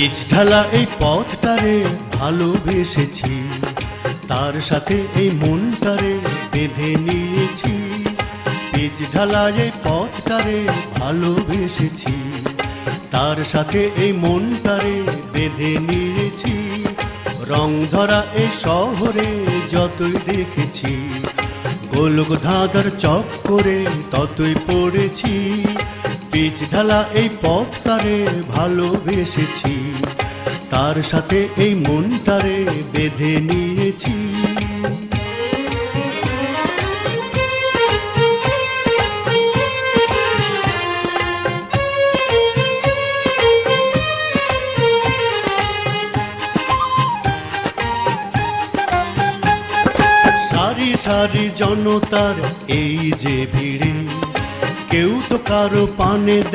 Pitch ঢালা এই পথটারে ভালোবেসেছি। তার সাথে এই মনটারে বেঁধে নিয়েছি। পিচ ঢালা এই পথটারে ভালোবেসেছি। তার সাথে এই মনটারে বেঁধে নিয়েছি। রং ধরা এই শহরে যতই দেখেছি গোলক ধাঁধার চক করে ততই পড়েছি। পিচ ঢালা এই পথটারে ভালোবেসেছি। তার সাথে এই মনটারে বেঁধে নিয়েছি সারি সারি জনতার এই যে ভিড়ে কেউ তো কারও পানে